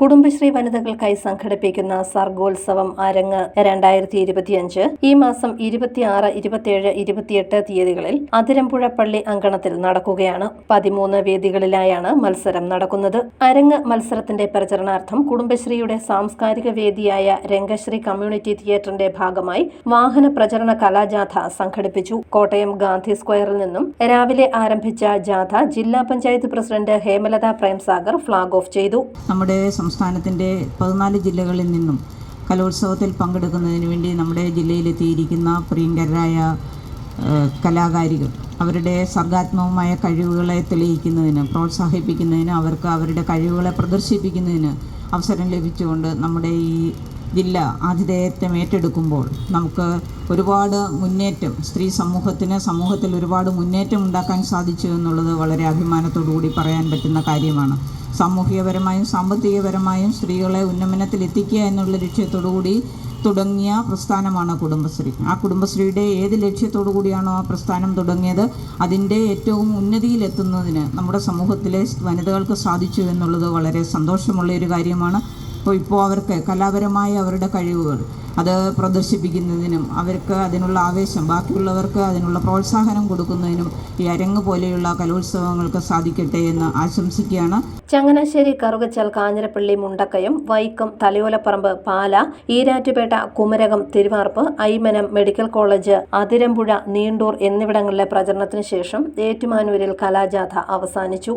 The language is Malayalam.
കുടുംബശ്രീ വനിതകൾക്കായി സംഘടിപ്പിക്കുന്ന സർഗോത്സവം അരങ്ങ് രണ്ടായിരത്തി ഇരുപത്തിയഞ്ച് ഈ മാസം ഇരുപത്തിയാറ് ഇരുപത്തിയേഴ് ഇരുപത്തിയെട്ട് തീയതികളിൽ അതിരമ്പുഴ പള്ളി അങ്കണത്തിൽ നടക്കുകയാണ്. പതിമൂന്ന് വേദികളിലായാണ് മത്സരം നടക്കുന്നത്. അരങ്ങ് മത്സരത്തിന്റെ പ്രചരണാർത്ഥം കുടുംബശ്രീയുടെ സാംസ്കാരിക വേദിയായ രംഗശ്രീ കമ്മ്യൂണിറ്റി തിയേറ്ററിന്റെ ഭാഗമായി വാഹന പ്രചരണ കലാജാഥ സംഘടിപ്പിച്ചു. കോട്ടയം ഗാന്ധി സ്ക്വയറിൽ നിന്നും രാവിലെ ആരംഭിച്ച ജാഥ ജില്ലാ panchayat president Hemalatha Premsagar flag off ചെയ്തു. നമ്മുടെ സംസ്ഥാനത്തിന്റെ പതിനാല് ജില്ലകളിൽ നിന്നും കലോത്സവത്തിൽ പങ്കെടുക്കുന്നതിന് വേണ്ടി നമ്മുടെ ജില്ലയിലെത്തിയിരിക്കുന്ന പ്രിയങ്കരായ കലാകാരികൾ അവരുടെ സർഗാത്മകമായ കഴിവുകളെ തെളിയിക്കുന്നതിന് പ്രോത്സാഹിപ്പിക്കുന്നതിന് അവർക്ക് അവരുടെ കഴിവുകളെ പ്രദർശിപ്പിക്കുന്നതിന് അവസരം ലഭിച്ചുകൊണ്ട് നമ്മുടെ ഈ ജില്ല ആതിഥേയത്വം ഏറ്റെടുക്കുമ്പോൾ നമുക്ക് ഒരുപാട് മുന്നേറ്റം സ്ത്രീ സമൂഹത്തിന് സമൂഹത്തിൽ ഒരുപാട് മുന്നേറ്റം ഉണ്ടാക്കാൻ സാധിച്ചു എന്നുള്ളത് വളരെ അഭിമാനത്തോടു കൂടി പറയാൻ പറ്റുന്ന കാര്യമാണ്. സാമൂഹികപരമായും സാമ്പത്തികപരമായും സ്ത്രീകളെ ഉന്നമനത്തിൽ എത്തിക്കുക എന്നുള്ള ലക്ഷ്യത്തോടു കൂടി തുടങ്ങിയ പ്രസ്ഥാനമാണ് കുടുംബശ്രീ. ആ കുടുംബശ്രീയുടെ ഏത് ലക്ഷ്യത്തോടു കൂടിയാണോ ആ പ്രസ്ഥാനം തുടങ്ങിയത് അതിന്റെ ഏറ്റവും ഉന്നതിയിലെത്തുന്നതിന് നമ്മുടെ സമൂഹത്തിലെ വനിതകൾക്ക് സാധിച്ചു എന്നുള്ളത് വളരെ സന്തോഷമുള്ള ഒരു കാര്യമാണ്. ഇപ്പോൾ അവർക്ക് കലാപരമായ അവരുടെ കഴിവുകൾ അത് പ്രദർശിപ്പിക്കുന്നതിനും അവർക്ക് അതിനുള്ള ആവേശം ബാക്കിയുള്ളവർക്ക് അതിനുള്ള പ്രോത്സാഹനം കൊടുക്കുന്നതിനും ഈ അരങ്ങ് പോലെയുള്ള കലോത്സവങ്ങൾക്ക് സാധിക്കട്ടെ എന്ന് ആശംസിക്കുകയാണ്. ചങ്ങനാശ്ശേരി കറുകച്ചാൽ കാഞ്ഞിരപ്പള്ളി മുണ്ടക്കയം വൈക്കം തലയോലപ്പറമ്പ് പാല ഈരാറ്റുപേട്ട കുമരകം തിരുവാർപ്പ് ഐമനം മെഡിക്കൽ കോളേജ് അതിരമ്പുഴ നീണ്ടൂർ എന്നിവിടങ്ങളിലെ പ്രചരണത്തിന് ശേഷം ഏറ്റുമാനൂരിൽ കലാജാഥ അവസാനിച്ചു.